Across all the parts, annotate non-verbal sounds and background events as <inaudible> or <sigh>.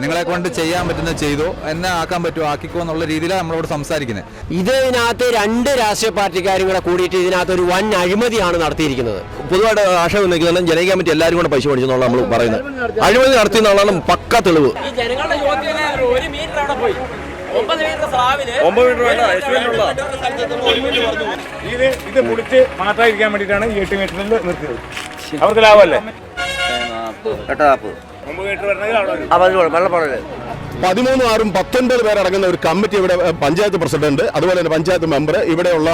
നിങ്ങളെ കൊണ്ട് ചെയ്യാൻ പറ്റുന്ന ചെയ്തോ എന്നെ ആക്കാൻ പറ്റുമോ ആക്കിക്കോ എന്നുള്ള രീതിയിലാണ് നമ്മളോട് സംസാരിക്കുന്നത്. ഇതിനകത്ത് രണ്ട് രാഷ്ട്രീയ പാർട്ടിക്കാരും കൂടെ കൂടിയിട്ട് ഇതിനകത്ത് ഒരു വൻ അഴിമതിയാണ് നടത്തിയിരിക്കുന്നത്. പൊതുവായിട്ട് ആശയം ഉന്നയിക്കുന്നതെല്ലാം ജനകീയ കമ്മിറ്റി എല്ലാവരും കൂടെ പൈസ മേടിച്ചെന്നുള്ള നമ്മൾ പറയുന്നത്. അഴിമതി നടത്തി എന്നുള്ളതാണ് പക്ക തെളിവ്. ഇത് ഇത് മുടിച്ച് മാറ്റാതിരിക്കാൻ വേണ്ടിയിട്ടാണ് ഈ എട്ട് മീറ്ററിൽ നിർത്തിയത്. അവർക്ക് ലാഭമല്ലേ? ഒമ്പത് പതിമൂന്ന് ആറും പത്തൊൻപത് പേരടങ്ങുന്ന ഒരു കമ്മിറ്റി ഇവിടെ പഞ്ചായത്ത് പ്രസിഡന്റ് അതുപോലെ തന്നെ പഞ്ചായത്ത് മെമ്പർ ഇവിടെയുള്ള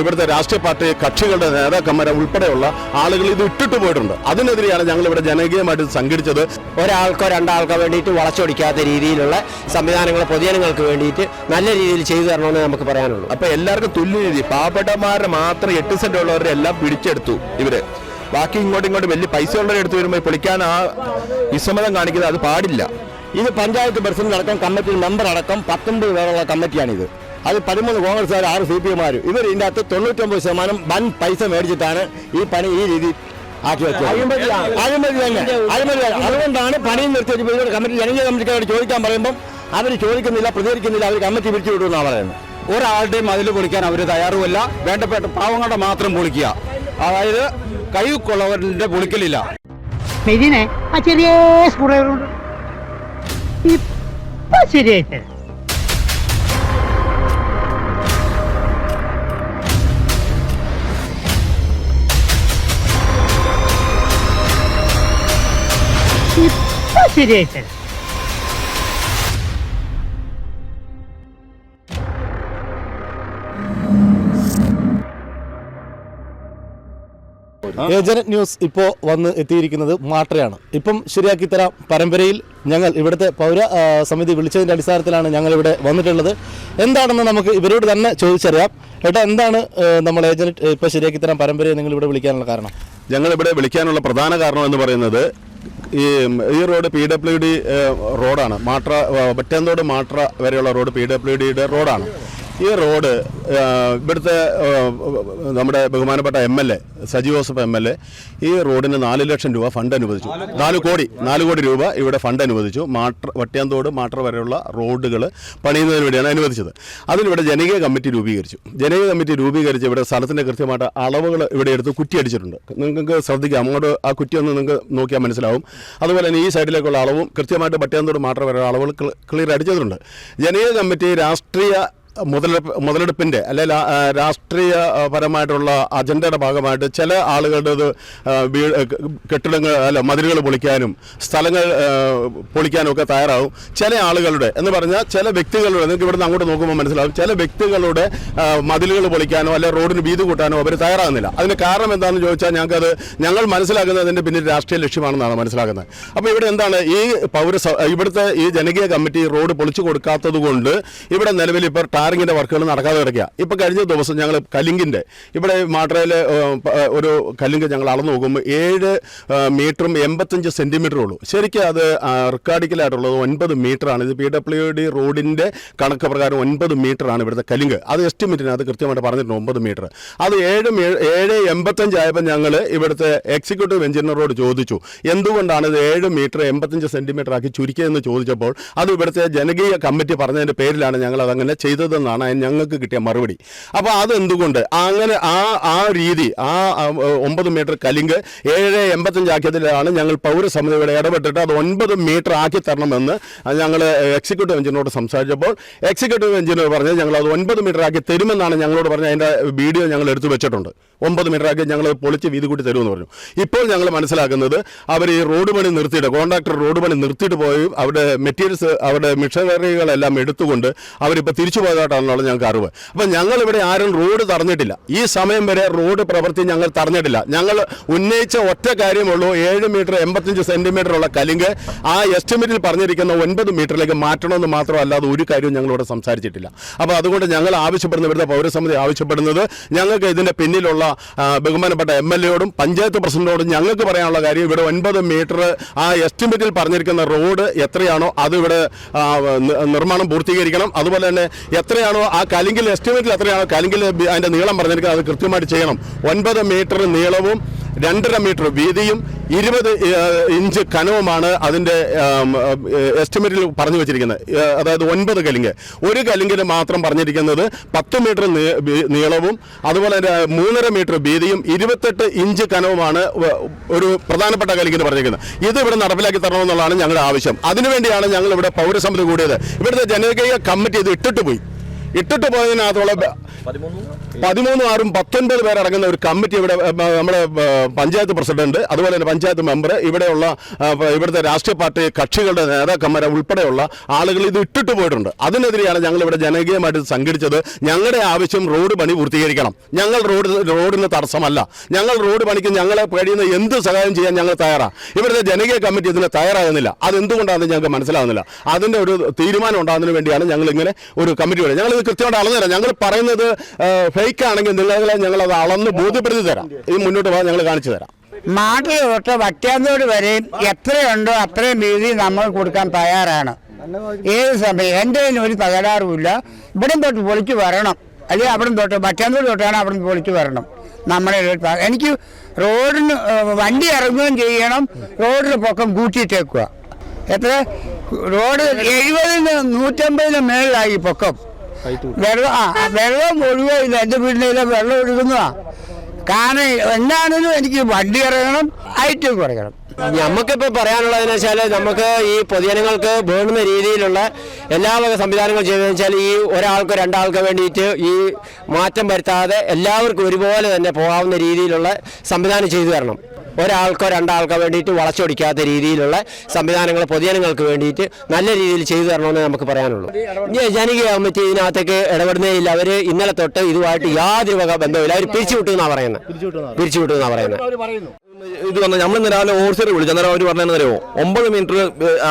ഇവിടുത്തെ രാഷ്ട്രീയ പാർട്ടി കക്ഷികളുടെ നേതാക്കന്മാരെ ഉൾപ്പെടെയുള്ള ആളുകൾ ഇത് ഇട്ടിട്ട് പോയിട്ടുണ്ട്. അതിനെതിരെയാണ് ഞങ്ങൾ ഇവിടെ ജനകീയമായിട്ട് സംഘടിച്ചത്. ഒരാൾക്കോ രണ്ടാൾക്കോ വേണ്ടിയിട്ട് വളച്ചൊടിക്കാത്ത രീതിയിലുള്ള സംവിധാനങ്ങൾ പൊതുജനങ്ങൾക്ക് വേണ്ടിയിട്ട് നല്ല രീതിയിൽ ചെയ്തു തരണമെന്ന് നമുക്ക് പറയാനുള്ളൂ. അപ്പൊ എല്ലാവർക്കും തുല്യ രീതി. പാവപ്പെട്ടമാരെ മാത്രം എട്ട് സെന്റ് ഉള്ളവരെ എല്ലാം പിടിച്ചെടുത്തു ഇവർ. ബാക്കി ഇങ്ങോട്ടും ഇങ്ങോട്ടും വലിയ പൈസ ഉള്ളവരെ എടുത്തു വരുമ്പോൾ പൊളിക്കാൻ ആ വിസമ്മതം കാണിക്കുന്നത് അത് പാടില്ല. ഇത് പഞ്ചായത്ത് പ്രസിഡന്റ് അടക്കം കമ്മിറ്റി മെമ്പർ അടക്കം പത്തൊമ്പത് പേരുള്ള കമ്മിറ്റിയാണിത്. അത് പതിമൂന്ന് കോൺഗ്രസ്സുകാർ ആറ് സി പി എമാർ ഇവർ ഇതിന്റെ അകത്ത് തൊണ്ണൂറ്റൊമ്പത് ശതമാനം വൻ പൈസ മേടിച്ചിട്ടാണ് ഈ പണി ഈ രീതി ആക്കി വെച്ചത്. അഴിമതി തന്നെ. അഴിമതി അതുകൊണ്ടാണ് പണി നിർത്തി വെച്ചപ്പോൾ ഇവരുടെ കമ്മിറ്റി ജനകീയ കമ്മിറ്റിക്കാരോട് ചോദിക്കാൻ പറയുമ്പോൾ അവർ ചോദിക്കുന്നില്ല പ്രതികരിക്കുന്നില്ല അവർ കമ്മിറ്റി പിരിച്ചു വിടുമെന്നാണ് പറയുന്നത്. ഒരാളുടെയും അതിൽ പൊളിക്കാൻ അവർ തയ്യാറുമല്ല. വേണ്ടപ്പെട്ട പാവങ്ങളുടെ മാത്രം പൊളിക്കുക. അതായത് കൈകൊള്ളവരുടെ പൊളിക്കലില്ല. ഇതിനെ ആ ചെറിയ ശരിയായിട്ട് ഏജന്റ് ന്യൂസ് ഇപ്പോൾ വന്ന് എത്തിയിരിക്കുന്നത് മാട്രയാണ്. ഇപ്പം ശരിയാക്കി തരാം. പരമ്പരയിൽ ഞങ്ങൾ ഇവിടുത്തെ പൗര സമിതി വിളിച്ചതിന്റെ അടിസ്ഥാനത്തിലാണ് ഞങ്ങൾ ഇവിടെ വന്നിട്ടുള്ളത്. എന്താണെന്ന് നമുക്ക് ഇവരോട് തന്നെ ചോദിച്ചറിയാം. ഏട്ടാ എന്താണ് നമ്മൾ ഏജന്റ് ഇപ്പോൾ ശരിയാക്കി തരാം പരമ്പരയെ നിങ്ങൾ ഇവിടെ വിളിക്കാനുള്ള കാരണം? ഞങ്ങൾ ഇവിടെ വിളിക്കാനുള്ള പ്രധാന കാരണം എന്ന് പറയുന്നത് ഈ ഈ റോഡ് പി ഡബ്ല്യു ഡി റോഡാണ്. മാട്ര ബറ്റന്തോട് മാട്ര വരെയുള്ള റോഡ് പി ഡബ്ല്യു ഡിയുടെ റോഡാണ്. ഈ റോഡ് ഇവിടുത്തെ നമ്മുടെ ബഹുമാനപ്പെട്ട M L A Saji Joseph M L A ഈ റോഡിന് നാല് ലക്ഷം രൂപ ഫണ്ട് അനുവദിച്ചു. നാല് കോടി നാല് കോടി രൂപ ഇവിടെ ഫണ്ട് അനുവദിച്ചു. മാട്ര വട്ടിയാന്തോട് മാട്ടർ വരെയുള്ള റോഡുകൾ പണിയുന്നതിന് വേണ്ടിയാണ് അനുവദിച്ചത്. അതിനിവിടെ ജനകീയ കമ്മിറ്റി രൂപീകരിച്ചു. ജനകീയ കമ്മിറ്റി രൂപീകരിച്ച് ഇവിടെ സ്ഥലത്തിന്റെ കൃത്യമായിട്ട് അളവുകൾ ഇവിടെ എടുത്ത് കുറ്റി അടിച്ചിട്ടുണ്ട്. നിങ്ങൾക്ക് ശ്രദ്ധിക്കാം. അങ്ങോട്ട് ആ കുറ്റി ഒന്ന് നിങ്ങൾക്ക് നോക്കിയാൽ മനസ്സിലാവും. അതുപോലെ തന്നെ ഈ സൈഡിലേക്കുള്ള അളവും കൃത്യമായിട്ട് വട്ടിയാന്തോട് മാട്ടർ വരെയുള്ള അളവുകൾ ക്ലിയർ അടിച്ചിട്ടുണ്ട് ജനകീയ കമ്മിറ്റി രാഷ്ട്രീയ മുതലെടുപ്പ് മുതലെടുപ്പിന്റെ അല്ലെങ്കിൽ രാഷ്ട്രീയ ആ, പരമായിട്ടുള്ള അജണ്ടയുടെ ഭാഗമായിട്ട് ചില ആളുകളുടേത് വീട് കെട്ടിടങ്ങൾ അല്ല മതിലുകൾ പൊളിക്കാനും സ്ഥലങ്ങൾ പൊളിക്കാനും ഒക്കെ തയ്യാറാവും. ചില ആളുകളുടെ എന്ന് പറഞ്ഞാൽ ചില വ്യക്തികളുടെ നിങ്ങൾക്ക് ഇവിടുന്ന് അങ്ങോട്ട് നോക്കുമ്പോൾ മനസ്സിലാവും ചില വ്യക്തികളുടെ മതിലുകൾ പൊളിക്കാനോ അല്ലെ റോഡിന് വീതി കൂട്ടാനോ അവർ തയ്യാറാകുന്നില്ല. അതിന് കാരണം എന്താണെന്ന് ചോദിച്ചാൽ ഞങ്ങൾക്കത് ഞങ്ങൾ മനസ്സിലാക്കുന്നത് അതിന്റെ പിന്നിൽ രാഷ്ട്രീയ ലക്ഷ്യമാണെന്നാണ് മനസ്സിലാക്കുന്നത്. അപ്പോൾ ഇവിടെ എന്താണ് ഈ പൗര ഇവിടുത്തെ ഈ ജനകീയ കമ്മിറ്റി റോഡ് പൊളിച്ചു കൊടുക്കാത്തത് കൊണ്ട് ഇവിടെ നിലവിൽ ഇപ്പോൾ ടാറിങ്ങിന്റെ വർക്കുകൾ നടക്കാതെ കിടക്കുക. ഇപ്പോൾ കഴിഞ്ഞ ദിവസം ഞങ്ങൾ കലിങ്കിന്റെ ഇവിടെ മാട്രയിൽ ഒരു കല്ലിങ്ക് ഞങ്ങൾ അളന്നു നോക്കുമ്പോൾ ഏഴ് മീറ്ററും എൺപത്തഞ്ച് സെന്റിമീറ്ററും ഉള്ളൂ. ശരിക്കും അത് റെക്കാർഡിക്കലായിട്ടുള്ളത് ഒൻപത് മീറ്ററാണ്. ഇത് പി ഡബ്ല്യു ഡി റോഡിന്റെ കണക്ക് പ്രകാരം ഒൻപത് മീറ്ററാണ് ഇവിടുത്തെ കലിങ്ക്. അത് എസ്റ്റിമേറ്റിന് അത് കൃത്യമായിട്ട് പറഞ്ഞിട്ടുണ്ട് ഒമ്പത് മീറ്റർ അത് ഏഴ് ഏഴ് എൺപത്തഞ്ച് ആയപ്പോൾ ഞങ്ങൾ ഇവിടുത്തെ എക്സിക്യൂട്ടീവ് എഞ്ചിനീയറോട് ചോദിച്ചു എന്തുകൊണ്ടാണ് ഇത് ഏഴ് മീറ്റർ എൺപത്തഞ്ച് സെന്റിമീറ്റർ ആക്കി ചുരുക്കിയതെന്ന് ചോദിച്ചപ്പോൾ? അത് ഇവിടുത്തെ ജനകീയ കമ്മിറ്റി പറഞ്ഞതിന്റെ പേരിലാണ് ഞങ്ങൾ അതങ്ങനെ ചെയ്തതെന്നാണ് ഞങ്ങൾക്ക് കിട്ടിയ മറുപടി. അപ്പോൾ അതെന്തുകൊണ്ട്? അങ്ങനെ ആ ആ രീതി ആ ഒമ്പത് മീറ്റർ കലിങ്ക് ഏഴ് എൺപത്തഞ്ച് ആക്കിയതിലാണ് ഞങ്ങൾ പൗരസമിതിയുടെ ഇടപെട്ടിട്ട് അത് ഒൻപത് മീറ്റർ ആക്കി തരണമെന്ന് ഞങ്ങൾ എക്സിക്യൂട്ടീവ് എഞ്ചിനോട് സംസാരിച്ചപ്പോൾ എക്സിക്യൂട്ടീവ് എഞ്ചിനീയർ പറഞ്ഞ് ഞങ്ങൾ അത് ഒൻപത് മീറ്റർ ആക്കി തരുമെന്നാണ് ഞങ്ങളോട് പറഞ്ഞത് അതിന്റെ വീഡിയോ ഞങ്ങൾ എടുത്തു വെച്ചിട്ടുണ്ട്. ഒമ്പത് മീറ്റർ ആക്കി ഞങ്ങൾ പൊളിച്ച് വീതി കൂട്ടി തരുമെന്ന് പറഞ്ഞു. ഇപ്പോൾ ഞങ്ങൾ മനസ്സിലാക്കുന്നത് അവർ ഈ റോഡ് പണി നിർത്തിയിട്ട് കോൺട്രാക്ടർ റോഡ് പണി നിർത്തിയിട്ട് പോയി അവിടെ മെറ്റീരിയൽസ് അവിടെ മിഷനറികളെല്ലാം എടുത്തുകൊണ്ട് അവരിപ്പോൾ തിരിച്ചു പോയതായിട്ടാണല്ലോ ഞങ്ങൾക്ക് അറിവ്. അപ്പം ഞങ്ങൾ ഇവിടെ ആരും റോഡ് തറന്നിട്ടില്ല ഈ സമയം വരെ റോഡ് പ്രവൃത്തി ഞങ്ങൾ തറന്നിട്ടില്ല ഞങ്ങൾ ഉന്നയിച്ച ഒറ്റ കാര്യമുള്ളൂ ഏഴ് മീറ്റർ എൺപത്തഞ്ച് സെന്റിമീറ്റർ ഉള്ള കലിങ്ക് ആ എസ്റ്റിമേറ്റിൽ പറഞ്ഞിരിക്കുന്ന ഒൻപത് മീറ്ററിലേക്ക് മാറ്റണമെന്ന് മാത്രമല്ലാതെ ഒരു കാര്യവും ഞങ്ങളിവിടെ സംസാരിച്ചിട്ടില്ല. അപ്പോൾ അതുകൊണ്ട് ഞങ്ങൾ ആവശ്യപ്പെടുന്ന ഇവിടുത്തെ പൗരസമിതി ആവശ്യപ്പെടുന്നത് ഞങ്ങൾക്ക് ഇതിന്റെ പിന്നിലുള്ള ബഹുമാനപ്പെട്ട എം എൽ എയോടും പഞ്ചായത്ത് പ്രസിഡന്റോടും ഞങ്ങൾക്ക് പറയാനുള്ള കാര്യം ഇവിടെ ഒൻപത് മീറ്റർ ആ എസ്റ്റിമേറ്റിൽ പറഞ്ഞിരിക്കുന്ന റോഡ് എത്രയാണോ അത് ഇവിടെ നിർമ്മാണം പൂർത്തീകരിക്കണം. അതുപോലെ തന്നെ എത്രയാണോ ആ കലിങ്കിൽ എസ്റ്റിമേറ്റിൽ എത്രയാണോ കലിങ്കിൽ അതിന്റെ നീളം പറഞ്ഞിരിക്കുന്നത് അത് കൃത്യമായിട്ട് ചെയ്യണം. ഒൻപത് മീറ്റർ നീളവും രണ്ടര മീറ്റർ വീതിയും ഇരുപത് ഇഞ്ച് കനവുമാണ് അതിന്റെ എസ്റ്റിമേറ്റിൽ പറഞ്ഞു വെച്ചിരിക്കുന്നത്. അതായത് ഒൻപത് കലിങ്ക്. ഒരു കലിങ്കിന് മാത്രം പറഞ്ഞിരിക്കുന്നത് പത്ത് മീറ്റർ നീളവും അതുപോലെ തന്നെ മൂന്നര മീറ്റർ വീതിയും ഇരുപത്തെട്ട് ഇഞ്ച് കനവുമാണ് ഒരു പ്രധാനപ്പെട്ട കലിങ്കിന് പറഞ്ഞിരിക്കുന്നത്. ഇത് ഇവിടെ നടപ്പിലാക്കി തരണമെന്നുള്ളതാണ് ഞങ്ങളുടെ ആവശ്യം. അതിനുവേണ്ടിയാണ് ഞങ്ങൾ ഇവിടെ പൗരസമിതി കൂടിയത്. ഇവിടുത്തെ ജനകീയ കമ്മിറ്റി ഇത് ഇട്ടിട്ട് പോയി. ഇട്ടിട്ട് പോയതിനകത്തുള്ള പതിമൂന്നും? ആറും പത്തൊൻപത് പേരടങ്ങുന്ന ഒരു കമ്മിറ്റി ഇവിടെ നമ്മുടെ പഞ്ചായത്ത് പ്രസിഡന്റ് അതുപോലെ തന്നെ പഞ്ചായത്ത് മെമ്പർ ഇവിടെയുള്ള ഇവിടുത്തെ രാഷ്ട്രീയ പാർട്ടി കക്ഷികളുടെ നേതാക്കന്മാരെ ഉൾപ്പെടെയുള്ള ആളുകൾ ഇത് ഇട്ടിട്ട് പോയിട്ടുണ്ട്. അതിനെതിരെയാണ് ഞങ്ങൾ ഇവിടെ ജനകീയമായിട്ട് സംഘടിച്ചത്. ഞങ്ങളുടെ ആവശ്യം റോഡ് പണി പൂർത്തീകരിക്കണം. ഞങ്ങൾ റോഡ് റോഡിന് തടസ്സമല്ല. ഞങ്ങൾ റോഡ് പണിക്ക് ഞങ്ങളെ കഴിയുന്ന എന്ത് സഹായം ചെയ്യാൻ ഞങ്ങൾ തയ്യാറാണ്. ഇവിടുത്തെ ജനകീയ കമ്മിറ്റി ഇതിന് തയ്യാറാകുന്നില്ല. അതെന്തുകൊണ്ടാണെന്ന് ഞങ്ങൾക്ക് മനസ്സിലാകുന്നില്ല അതിന്റെ ഒരു തീരുമാനം ഉണ്ടാകുന്നതിന് വേണ്ടിയാണ് ഞങ്ങൾ ഇങ്ങനെ ഒരു കമ്മിറ്റി വരെ ഞങ്ങൾ ഇത് കൃത്യമായിട്ട് അളന്നുതരാം ഞങ്ങൾ പറയുന്നത് ഫേക്ക് ആണെങ്കിൽ നിങ്ങളെ ഞങ്ങൾ അത് അളന്ന് ബോധ്യപ്പെടുത്തി തരാം. ഇത് മുന്നോട്ട് പോകാൻ ഞങ്ങൾ കാണിച്ചു തരാം. മാട്ടിൽ തൊട്ട് വറ്റാന്തോട് വരെയും എത്രയുണ്ടോ അത്രയും വീതി നമ്മൾ കൊടുക്കാൻ തയ്യാറാണ്. ഏത് സമയം? എന്റെ ഒരു തകരാറുമില്ല. ഇവിടെ തൊട്ട് പൊളിച്ച് വരണം. അല്ലെങ്കിൽ അവിടെ തൊട്ട് വറ്റാന്തോട് തൊട്ടാണ് അവിടെ നിന്ന് പൊളിച്ച് വരണം. നമ്മുടെ എനിക്ക് റോഡിന് വണ്ടി ഇറങ്ങുകയും ചെയ്യണം. റോഡിന് പൊക്കം കൂട്ടിയിട്ടേക്കുക. എത്ര? റോഡ് എഴുപതിന് നൂറ്റമ്പതിന് മേളിലായി പൊക്കം. വെള്ളം ആ വെള്ളം ഒഴുകില്ല എന്റെ വീടിന്റെ വെള്ളം ഒഴുകുന്നതാ. കാരണം എന്നാണെങ്കിലും എനിക്ക് വണ്ടി ഇറങ്ങണം ഐറ്റം കുറയ്ക്കണം. നമുക്കിപ്പോൾ പറയാനുള്ളതെന്ന് വെച്ചാൽ നമുക്ക് ഈ പൊതുജനങ്ങൾക്ക് വേണ്ടുന്ന രീതിയിലുള്ള എല്ലാ വക സംവിധാനങ്ങളും ചെയ്തതെന്ന് വെച്ചാൽ ഈ ഒരാൾക്കോ രണ്ടാൾക്കോ വേണ്ടിയിട്ട് ഈ മാറ്റം വരുത്താതെ എല്ലാവർക്കും ഒരുപോലെ തന്നെ പോകാവുന്ന രീതിയിലുള്ള സംവിധാനം ചെയ്തു തരണം. ഒരാൾക്കോ രണ്ടാൾക്കോ വേണ്ടിയിട്ട് വളച്ചൊടിക്കാത്ത രീതിയിലുള്ള സംവിധാനങ്ങൾ പൊതുജനങ്ങൾക്ക് വേണ്ടിയിട്ട് നല്ല രീതിയിൽ ചെയ്തു തരണമെന്ന് നമുക്ക് പറയാനുള്ളൂ. ഇനി ജനകീയ കമ്മിറ്റി ഇതിനകത്തേക്ക് ഇടപെടുന്നേ ഇല്ല അവർ ഇന്നലെ തൊട്ട് ഇതുമായിട്ട് യാതൊരു വക ബന്ധമില്ല അവർ പിരിച്ചുവിട്ടു എന്നാണ് പറയുന്നത്. പിരിച്ചുവിട്ടു എന്നാണ് പറയുന്നത് ഇത് വന്ന് നമ്മൾ ഇന്ന് രാവിലെ ഓർച്ചർ വിളിച്ചു. അന്നേരം അവർ പറഞ്ഞതെന്ന് അറിയോ ഒമ്പത് മീറ്റർ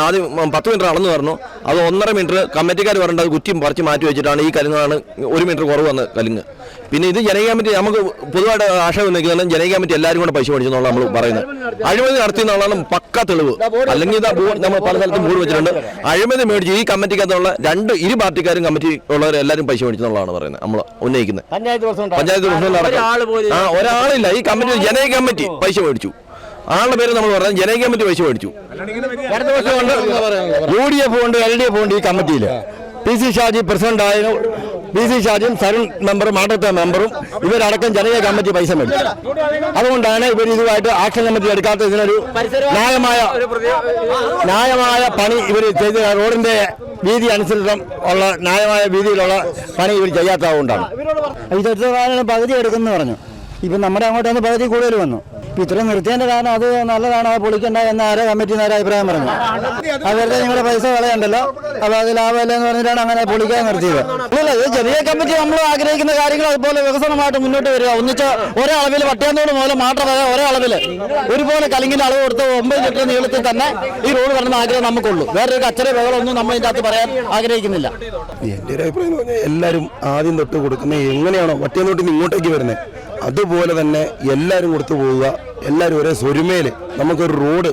ആദ്യം പത്ത് മീറ്റർ അളന്ന് പറഞ്ഞു. അത് ഒന്നര മീറ്റർ കമ്മിറ്റിക്കാർ പറഞ്ഞിട്ട് അത് കുറ്റിയും പറിച്ച് മാറ്റി വെച്ചിട്ടാണ് ഈ കലുങ്ങാണ് ഒരു മീറ്റർ കുറവ് വന്ന് കലുങ്ങ് പിന്നെ ഇത് ജനകീയ കമ്മിറ്റി നമുക്ക് പൊതുവായിട്ട് ആശയം നിൽക്കുന്നത് ജനകീയ കമ്മിറ്റി എല്ലാവരും കൂടെ പൈസ മേടിച്ചെന്നുള്ള നമ്മൾ പറയുന്നത്. അഴിമതി നടത്തി എന്നുള്ളതാണ് പക്ക തെളിവ്. അല്ലെങ്കിൽ ഇതാ നമ്മൾ പല സ്ഥലത്തും ബോർഡ് വെച്ചിട്ടുണ്ട്. അഴിമതി മേടിച്ച് ഈ കമ്മിറ്റിക്കകത്തുള്ള രണ്ട് ഇരു പാർട്ടിക്കാരും കമ്മിറ്റി ഉള്ളവർ എല്ലാവരും പൈസ മേടിച്ചെന്നുള്ളതാണ് പറയുന്നത് നമ്മൾ ഉന്നയിക്കുന്നത്. പഞ്ചായത്ത് പ്രസിഡന്റ്. ആ ഒരാളില്ല. ഈ കമ്മിറ്റി ജനകീയ കമ്മിറ്റി പൈസ മേടിച്ചു. ആളുടെ പേര് നമ്മൾ പറഞ്ഞത് ജനകീയ കമ്മിറ്റി പൈസ മേടിച്ചു. യു ഡി എഫ് ഉണ്ട് എൽ ഡി എഫ് ഉണ്ട് ഈ കമ്മിറ്റിയിൽ പി സി ഷാജി പ്രസിഡന്റ് ആയ പി സി ഷാജിയും സരൺ മെമ്പറും മാട്ടത്തെ മെമ്പറും ഇവരടക്കം ജനകീയ കമ്മിറ്റി പൈസ മേടിച്ചു. അതുകൊണ്ടാണ് ഇവർ ഇതുമായിട്ട് ആക്ഷൻ കമ്മിറ്റി എടുക്കാത്ത ഇതിനൊരു ന്യായമായ ന്യായമായ പണി ഇവർ ചെയ്ത് റോഡിന്റെ വീതി അനുസരിച്ച് ഉള്ള ന്യായമായ വീതിയിലുള്ള പണി ഇവർ ചെയ്യാത്തതുകൊണ്ടാണ്. ഇതൊരു പകുതി എടുക്കുന്നു പറഞ്ഞു. ഇപ്പൊ നമ്മുടെ അങ്ങോട്ട് വന്ന് പകുതി കൂടുതൽ വന്നു. ഇപ്പം ഇത്രയും നിർത്തിയതിന്റെ കാരണം അത് നല്ലതാണ് അത് പൊളിക്കണ്ട എന്ന് ആരോ കമ്മിറ്റി നേരെ അഭിപ്രായം പറഞ്ഞു അവരുടെ നിങ്ങളുടെ പൈസ കളയണ്ടല്ലോ? അപ്പൊ അത് ലാഭമല്ല എന്ന് പറഞ്ഞിട്ടാണ് അങ്ങനെ പൊളിക്കാൻ നിർത്തിയത്. ഇല്ല ഇത് ചെറിയ കമ്മിറ്റി നമ്മൾ ആഗ്രഹിക്കുന്ന കാര്യങ്ങൾ അതുപോലെ വികസനമായിട്ട് മുന്നോട്ട് വരിക. ഒന്നിച്ച് ഒരേ അളവിൽ വട്ടിയാന്തോട് മുതൽ മാത്രമേ ഒരേ അളവിൽ ഒരുപോലെ കലിങ്ങിന്റെ അളവ് കൊടുത്ത് ഒമ്പത് ലിറ്റർ നീളത്തിൽ തന്നെ ഈ റോഡ് വരണം ആഗ്രഹം നമുക്കുള്ളൂ. വേറൊരു കച്ചറ ബഹളമൊന്നും നമ്മൾ ഇതിന്റെ അകത്ത് പറയാൻ ആഗ്രഹിക്കുന്നില്ല. എന്റെ ഒരു അഭിപ്രായം എല്ലാവരും ആദ്യം തൊട്ട് കൊടുക്കുന്നത് എങ്ങനെയാണോ വട്ടിയന്നോട്ടിൽ നിന്ന് ഇങ്ങോട്ടേക്ക് വരുന്നത് അതുപോലെ തന്നെ എല്ലാവരും കൊടുത്തു പോവുക എല്ലാവരും ഒരേ സ്വരുമേൽ നമുക്കൊരു റോഡ്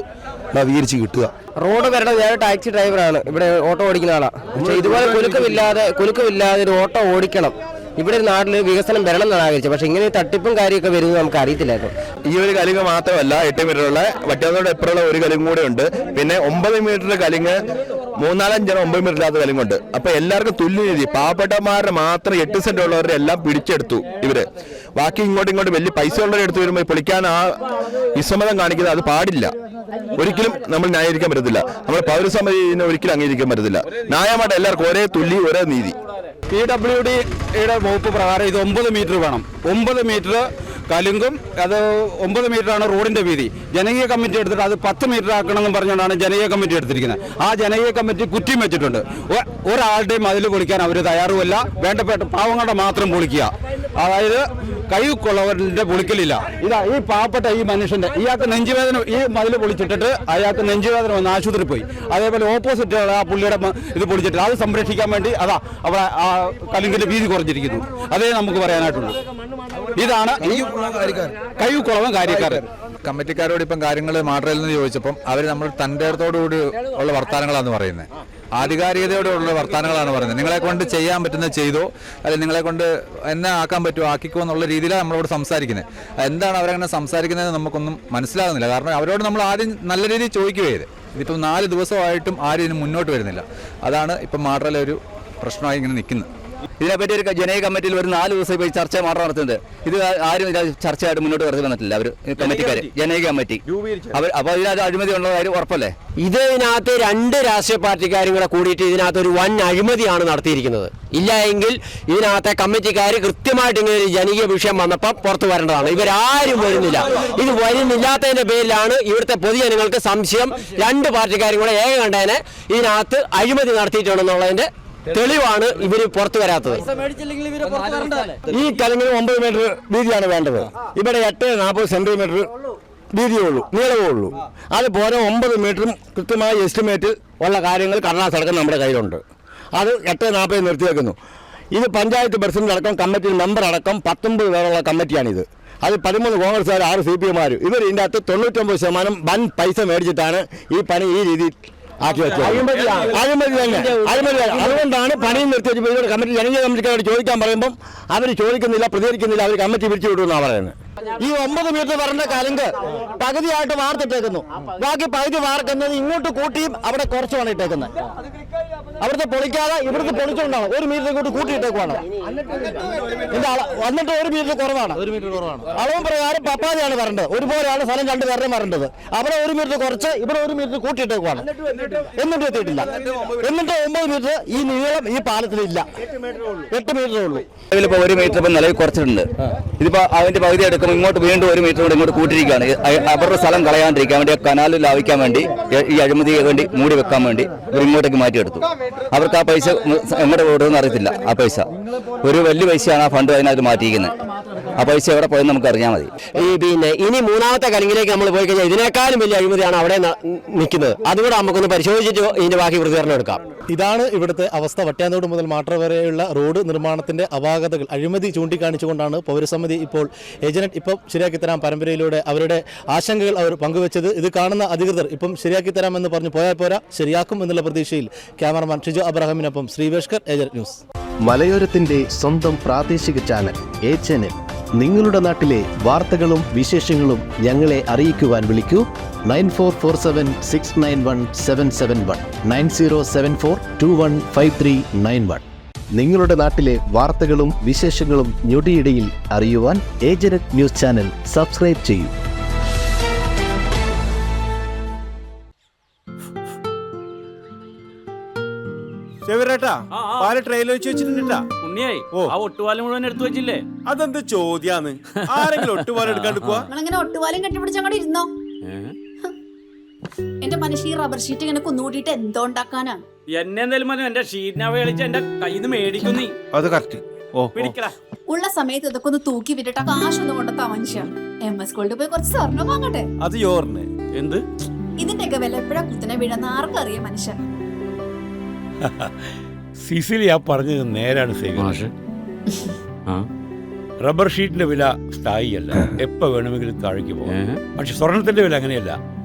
നവീകരിച്ച് കിട്ടുക. റോഡ് വരണ ഞാൻ ടാക്സി ഡ്രൈവറാണ്. ഇവിടെ ഓട്ടോ ഓടിക്കുന്ന ആളാണ് പക്ഷേ ഇതുപോലെ കുലുക്കമില്ലാതെ കുലുക്കമില്ലാതെ ഒരു ഓട്ടോ ഓടിക്കണം. ഇവിടെ ഒരു നാട്ടിൽ വികസനം വരണം എന്നാണ് ആഗ്രഹിച്ചത്. പക്ഷേ ഇങ്ങനെ തട്ടിപ്പും കാര്യമൊക്കെ വരുന്നത് നമുക്ക് അറിയത്തില്ലായിരുന്നു. ഈ ഒരു കലിങ്ങ് മാത്രമല്ല എട്ട് മീറ്ററുള്ള വറ്റാത്തോട് എപ്പോഴുള്ള ഒരു കലിങ്ങ് കൂടെ ഉണ്ട്. പിന്നെ ഒമ്പത് മീറ്റർ കലിങ്ങ് മൂന്നാലഞ്ചെണ്ണം ഒമ്പത് മീറ്റർ ഇല്ലാത്ത കലിങ്ങുണ്ട് അപ്പൊ എല്ലാവർക്കും തുല്യ രീതി പാവപ്പെട്ടമാരുടെ മാത്രം എട്ട് സെന്റ് ഉള്ളവരെ എല്ലാം പിടിച്ചെടുത്തു ഇവർ. ബാക്കി ഇങ്ങോട്ടും ഇങ്ങോട്ടും വലിയ പൈസ ഉള്ളവരെ എടുത്ത് വരുമ്പോൾ പൊളിക്കാൻ ആ വിസമ്മതം കാണിക്കുന്നത് അത് പാടില്ല. ഒരിക്കലും നമ്മൾ ന്യായീകരിക്കാൻ പറ്റത്തില്ല. നമ്മൾ പൗരസമിതിനെ ഒരിക്കലും അംഗീകരിക്കാൻ പറ്റത്തില്ല. ന്യായമായിട്ട് എല്ലാവർക്കും ഒരേ തുല്ലി ഒരേ നീതി. പി ഡബ്ല്യു ഡിയുടെ വകുപ്പ് പ്രകാരം ഇത് ഒമ്പത് മീറ്റർ വേണം. ഒമ്പത് മീറ്റർ കലുങ്കും അത് ഒമ്പത് മീറ്ററാണ് റോഡിന്റെ വീതി. ജനകീയ കമ്മിറ്റി എടുത്തിട്ട് അത് പത്ത് മീറ്റർ ആക്കണമെന്ന് പറഞ്ഞുകൊണ്ടാണ് ജനകീയ കമ്മിറ്റി എടുത്തിരിക്കുന്നത്. ആ ജനകീയ കമ്മിറ്റി കുറ്റിയും വെച്ചിട്ടുണ്ട്. ഒരാളുടെയും അതിൽ പൊളിക്കാൻ അവർ തയ്യാറുമല്ല. വേണ്ടപ്പെട്ട പാവങ്ങളുടെ മാത്രം പൊളിക്കുക. അതായത് കൈ കൊള്ളവരുടെ പൊളിക്കലില്ല. ഇതാ ഈ പാവപ്പെട്ട ഈ മനുഷ്യന്റെ ഇയാൾക്ക് നെഞ്ചുവേദന ഈ മതിൽ പൊളിച്ചിട്ടിട്ട് അയാൾക്ക് നെഞ്ചുവേദന വന്ന് ആശുപത്രി പോയി. അതേപോലെ ഓപ്പോസിറ്റ് ആ പുള്ളിയുടെ ഇത് പൊളിച്ചിട്ട് അത് സംരക്ഷിക്കാൻ വേണ്ടി അതാ അവിടെ ആ കലുങ്കിന്റെ വീതി കുറഞ്ഞിരിക്കുന്നു. അതേ നമുക്ക് പറയാനായിട്ടുള്ളൂ ഇതാണ് ഈ കൈക്കുളവൻ കാര്യക്കാരൻ. കമ്മിറ്റിക്കാരോട് ഇപ്പം കാര്യങ്ങൾ മാട്രയിൽ നിന്ന് ചോദിച്ചപ്പം അവർ നമ്മൾ തന്റെ കൂടി ഉള്ള വർത്തമാനങ്ങളാന്ന് പറയുന്നത്. ആധികാരികതയോടുള്ള വർത്തമാനങ്ങളാണ് പറയുന്നത്. നിങ്ങളെ കൊണ്ട് ചെയ്യാൻ പറ്റുന്ന ചെയ്തോ അല്ലെങ്കിൽ നിങ്ങളെ കൊണ്ട് എന്നെ ആക്കാൻ പറ്റുമോ ആക്കിക്കോ എന്നുള്ള രീതിയിലാണ് നമ്മളോട് സംസാരിക്കുന്നത്. എന്താണ് അവരങ്ങനെ സംസാരിക്കുന്നത് നമുക്കൊന്നും മനസ്സിലാകുന്നില്ല. കാരണം അവരോട് നമ്മൾ ആദ്യം നല്ല രീതിയിൽ ചോദിക്കുകയത് ഇതിപ്പം നാല് ദിവസമായിട്ടും ആരും ഇതിന് മുന്നോട്ട് വരുന്നില്ല. അതാണ് ഇപ്പം മാട്രയിലെ ഒരു പ്രശ്നമായി ഇങ്ങനെ നിൽക്കുന്നത് ഇതിനെപ്പറ്റി ഒരു ജനകീയ കമ്മിറ്റിയിൽ ഒരു നാല് ദിവസം ഇപ്പോൾ ചർച്ച മാത്രം നടത്തുന്നത് ഇത് ആരും ഇത് ചർച്ചയായിട്ട് മുന്നോട്ട് വരുത്തി വന്നിട്ടില്ല. അവർ കമ്മിറ്റിക്കാർ ജനകീയ കമ്മിറ്റി. അവർ അപ്പോൾ ഇതിനകത്ത് അഴിമതി ഉള്ള കാര്യം ഉറപ്പല്ലേ? ഇത് ഇതിനകത്ത് രണ്ട് രാഷ്ട്രീയ പാർട്ടിക്കാരും കൂടെ കൂടിയിട്ട് ഇതിനകത്ത് ഒരു വൻ അഴിമതിയാണ് നടത്തിയിരിക്കുന്നത്. ഇല്ല എങ്കിൽ ഇതിനകത്തെ കമ്മിറ്റിക്കാർ കൃത്യമായിട്ട് ഇങ്ങനെ ഒരു ജനകീയ വിഷയം വന്നപ്പോൾ പുറത്തു വരേണ്ടതാണ്. ഇവരാരും വരുന്നില്ല. ഇത് വരുന്നില്ലാത്തതിന്റെ പേരിലാണ് ഇവിടുത്തെ പൊതുജനങ്ങൾക്ക് സംശയം. രണ്ട് പാർട്ടിക്കാരും കൂടെ ഏക കണ്ടതിനെ ഇതിനകത്ത് അഴിമതി നടത്തിയിട്ടുണ്ടെന്നുള്ളതിന്റെ തെളിവാണ് ഇവർ പുറത്തു വരാത്തത്. ഈ കലങ്ങിന് ഒമ്പത് മീറ്റർ വീതിയാണ് വേണ്ടത്. ഇവിടെ എട്ട് നാൽപ്പത് സെന്റിമീറ്റർ വീതിയേ ഉള്ളൂ നീളമേ ഉള്ളൂ. അതുപോലെ ഒമ്പത് മീറ്ററും കൃത്യമായി എസ്റ്റിമേറ്റ് ഉള്ള കാര്യങ്ങൾ കടലാസ് അടക്കം നമ്മുടെ കയ്യിലുണ്ട്. അത് എട്ട് നാൽപ്പത് നിർത്തിവെക്കുന്നു ഇത് പഞ്ചായത്ത് പ്രസിഡന്റ് അടക്കം കമ്മിറ്റി മെമ്പർ അടക്കം പത്തൊമ്പത് പേരുള്ള കമ്മിറ്റിയാണിത്. അത് പതിമൂന്ന് കോൺഗ്രസ്സുകാർ ആറ് സി പി എമാരും ഇവർ ഇതിന്റെ അകത്ത് തൊണ്ണൂറ്റൊമ്പത് ശതമാനം വൻ പൈസ മേടിച്ചിട്ടാണ് ഈ പണി ഈ രീതിയിൽ ആക്കി വെച്ചത് അഴിമതി തന്നെ. അഴിമതി അതുകൊണ്ടാണ് പണിയും നിർത്തി വെച്ചപ്പോൾ ഇവരുടെ കമ്മിറ്റി ജനകീയ കമ്മിറ്റിക്കാരോട് ചോദിക്കാൻ പറയുമ്പം അവർ ചോദിക്കുന്നില്ല പ്രതികരിക്കുന്നില്ല അവർ കമ്മിറ്റി പിരിച്ചു വിടുമെന്നാണ് പറയുന്നത്. ഈ ഒമ്പത് മീറ്റർ വരേണ്ട കലുങ്ക് പകുതിയായിട്ട് വാർത്തിട്ടേക്കുന്നു. ബാക്കി പകുതി വാർക്കുന്നത് ഇങ്ങോട്ട് കൂട്ടിയും അവിടെ കുറച്ചുമാണ് ഇട്ടേക്കുന്നത്. അവിടുത്തെ പൊളിക്കാതെ ഇവിടുത്തെ പൊളിച്ചുകൊണ്ടാണ് ഒരു മീറ്റർ ഇങ്ങോട്ട് കൂട്ടിയിട്ടേക്കുവാണ്. വന്നിട്ട് ഒരു മീറ്റർ കുറവാണ്. ഒരു മീറ്റർ കുറവാണ്. അളവും പ്രകാരം പപ്പാതിയാണ് വരേണ്ടത്. ഒരുപോലെയാണ് സ്ഥലം രണ്ട് പേരുടെ വരേണ്ടത്. അവിടെ ഒരു മീറ്റർ കുറച്ച് ഇവിടെ ഒരു മീറ്റർ കൂട്ടിയിട്ടേക്കുവാണ്. എന്നിട്ട് എത്തിയിട്ടില്ല. എന്നിട്ട് ഒമ്പത് മീറ്റർ ഈ നീളം ഈ പാലത്തിലില്ല എട്ട് മീറ്ററേ ഉള്ളൂ. ഇപ്പോൾ ഒരു മീറ്റർ ഇപ്പം നിലവിൽ കുറച്ചിട്ടുണ്ട്. ഇതിപ്പോൾ അതിന്റെ പകുതി എടുക്കുമ്പോൾ ഇങ്ങോട്ട് വീണ്ടും ഒരു മീറ്റർ കൂടെ ഇങ്ങോട്ട് കൂട്ടിയിരിക്കുകയാണ്. അവരുടെ സ്ഥലം കളയാണ്ടിരിക്കാൻ വേണ്ടി കനാലിൽ ലാഭിക്കാൻ വേണ്ടി ഈ- അഴിമതിയെ വേണ്ടി മൂടി വെക്കാൻ വേണ്ടി ഇവർ ഇങ്ങോട്ടേക്ക് മാറ്റിയെടുത്തു. അവർക്ക് ആ പൈസ എങ്ങോട്ട് പോയിട്ടെന്ന് അറിയത്തില്ല ആ പൈസ. ഒരു വലിയ പൈസയാണ് ആ ഫണ്ട് അതിനകത്ത് മാറ്റിയിരിക്കുന്നത്. ആ പൈസ എവിടെ പോയെന്ന് നമുക്ക് അറിഞ്ഞാൽ മതി. ഈ പിന്നെ ഇനി മൂന്നാമത്തെ കലിങ്ങിലേക്ക് നമ്മൾ പോയി കഴിഞ്ഞാൽ ഇതിനേക്കാളും വലിയ അഴിമതിയാണ് അവിടെ നിൽക്കുന്നത്. അതുകൂടെ നമുക്കൊന്ന് പരിശോധിച്ചിട്ട് ഇതിന്റെ ബാക്കി പ്രതികരണം എടുക്കാം. ഇതാണ് ഇവിടുത്തെ അവസ്ഥ. വട്ട്യാന്തോട് മുതൽ മാട്ര വരെയുള്ള റോഡ് നിർമ്മാണത്തിന്റെ അപാകതകൾ അഴിമതി ചൂണ്ടിക്കാണിച്ചുകൊണ്ടാണ് പൗരസമിതി ഇപ്പോൾ ഏജനറ്റ് ഇപ്പം ശരിയാക്കി തരാം പരമ്പരയിലൂടെ അവരുടെ ആശങ്കകൾ അവർ പങ്കുവച്ചത്. ഇത് കാണുന്ന അധികൃതർ ഇപ്പം ശരിയാക്കി തരാമെന്ന് പറഞ്ഞു പോയാൽ പോരാ ശരിയാക്കും എന്നുള്ള പ്രതീക്ഷയിൽ ക്യാമറമാൻ ഷിജു അബ്രഹാമിനൊപ്പം ശ്രീവേഷ്കർ ഏജന്റ് ന്യൂസ്. മലയോരത്തിന്റെ സ്വന്തം പ്രാദേശിക ചാനൽ എ നിങ്ങളുടെ നാട്ടിലെ വാർത്തകളും വിശേഷങ്ങളും ഞങ്ങളെ അറിയിക്കുവാൻ വിളിക്കൂ. Nine four four seven six nine one seven seven one nine zero seven four two one five three nine one നിങ്ങളുടെ നാട്ടിലെ വാർത്തകളും വിശേഷങ്ങളും ഞൊടിയിടയിൽ അറിയുവാൻ ഏജനറ്റ് ന്യൂസ് ചാനൽ സബ്സ്ക്രൈബ് ചെയ്യൂ. ചെവിരേട്ടാ പാൽ ട്രെയിലർ വെച്ച് വെച്ചിട്ടുണ്ടാ? ഉണ്ണിയായി ആ ഒട്ടുപാലം മുഴുവൻ എടുത്തു വെച്ചില്ലേ? അതെന്ത് ചോദ്യാന്ന്? ആരെങ്കിലും ഒട്ടുപാലം എടുക്കാണ്ട് പോവാ? ഒട്ടുപാലം കെട്ടിപ്പിടിച്ച് അങ്ങോട്ട് ഇരുന്നോ? എന്റെ മനുഷ്യ ഈ റബ്ബർ ഷീറ്റ് ഇങ്ങനെ കുന്നുകൂട്ടിയിട്ട് എന്തോ ഉണ്ടാക്കാനാ? എന്നെ എന്തായാലും മതി എന്റെ ഷീറ്റിനെ വേളിച്ച് എന്റെ കയ്യിൽ നിന്ന് മേടിക്കും നീ. അത് കറക്റ്റ് ഓ പിടിക്കടാ. ഉള്ള സമയത്ത് ഇതൊക്കെ ഒന്ന് തൂക്കി വിട്ടിട്ട് ആ കാശൊന്നും കൊണ്ടെത്താ മനുഷ്യ. എം എസ് ഗോൾഡ് പോയി കുറച്ച് സ്വർണം വാങ്ങട്ടെ? അത് യോറിന്. എന്ത്? ഇതിന്റെയൊക്കെ വില എപ്പോഴാ കുത്തിനെ വീഴുന്ന ആർക്കറിയാം മനുഷ്യ. <laughs> സിസിലി ആ പറഞ്ഞത് നേരാണ് സേവ റബ്ബർ ഷീറ്റിന്റെ വില സ്ഥായിയല്ല. എപ്പോ വേണമെങ്കിലും താഴേക്ക് പോകാം. പക്ഷെ സ്വർണത്തിന്റെ വില അങ്ങനെയല്ല.